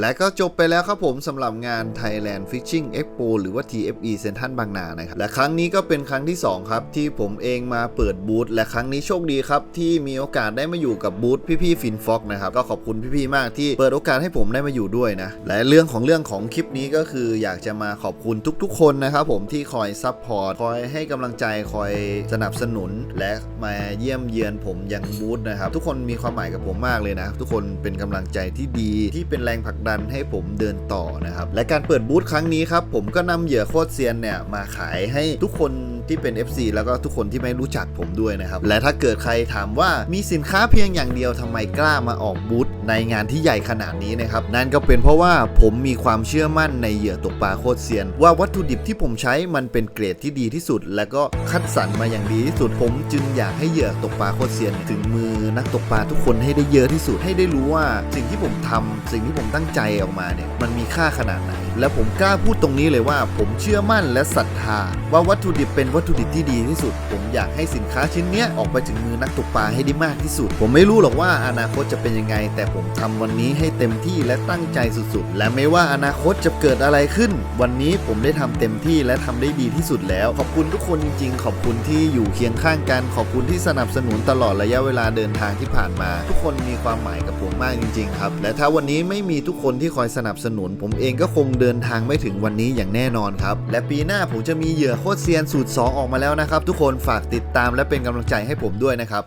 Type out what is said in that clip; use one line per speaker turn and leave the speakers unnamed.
และก็จบไปแล้วครับผมสำหรับงาน Thailand Fishing Expo หรือว่า TFE เซนทันบางนานะครับและครั้งนี้ก็เป็นครั้งที่ 2 ครับ ที่ผมเองมาเปิดบูธและครั้งนี้โชคดีครับ ที่มีโอกาสได้มาอยู่กับบูธพี่ๆฟินฟ็อกนะครับ ก็ขอบคุณพี่ๆมากที่เปิดโอกาสให้ผมได้มาอยู่ด้วยนะ และเรื่องของเรื่องของคลิปนี้ก็คืออยากจะมาขอบคุณทุกๆ คนนะครับผมที่คอยซัพพอร์ตคอยให้กำลังใจคอยสนับสนุน และมาเยี่ยมเยือนผมยังบูธนะครับทุกคนมีความหมายกับผมมากเลยนะทุกคนเป็นกำลังใจที่ดีที่เป็นแรงผลักดันให้ผมเดินต่อนะครับ และการเปิดบูธครั้งนี้ครับ ผมก็นำเหยื่อโคตรเซียนเนี่ยมาขายให้ทุกคน ที่เป็น FC แล้วก็ทุกคนที่ไม่รู้จักผมด้วยนะครับ และถ้าเกิดใครถามว่ามีสินค้าเพียงอย่างเดียวทำไมกล้ามาออกบูธในงานที่ใหญ่ขนาดนี้นะครับ นั่นก็เป็นเพราะว่าผมมีความเชื่อมั่นในเหยื่อตกปลาโคตรเซียน ว่าวัตถุดิบที่ผมใช้มันเป็นเกรดที่ดีที่สุด และก็คัดสรรมาอย่างดีที่สุดผมจึงอยากให้เหยื่อตกปลาโคตรเซียน ถึงมือนักตกปลาทุกคนให้ได้เยอะที่สุดให้ได้รู้ว่าสิ่งที่ผมทำสิ่งที่ผมตั้งใจออกมาเนี่ยมันมีค่าขนาดไหนและผมกล้าพูดตรงนี้เลยว่า ผมเชื่อมั่นและศรัทธาว่าวัตถุดิบเป็นวัตถุดิบที่ดีที่สุด ผมอยากให้สินค้าชิ้นเนี้ยออกไปถึงมือนักตกปลาให้ได้มากที่สุด ผมไม่รู้หรอกว่าอนาคตจะเป็นยังไง แต่ผมทำวันนี้ให้เต็มที่และตั้งใจสุดๆ และไม่ว่าอนาคตจะเกิดอะไรขึ้น วันนี้ผมได้ทำเต็มที่และทำได้ดีที่สุดแล้ว ขอบคุณทุกคนจริง ๆ ขอบคุณที่อยู่เคียงข้างกัน ขอบคุณที่สนับสนุนตลอดระยะเวลาเดินทางที่ผ่านมา ทุกคนมีความหมายกับผมมากจริง ๆ ครับ และถ้าวันนี้ไม่มีทุกคนที่คอยสนับสนุน ผมเองก็คงเดินทางไม่ถึงวันนี้อย่างแน่นอนครับ และปีหน้าผมจะมีเหยื่อโคตรเซียนสูตร2 ออกมาแล้วนะครับ ทุกคนฝากติดตามและเป็นกำลังใจให้ผมด้วยนะครับ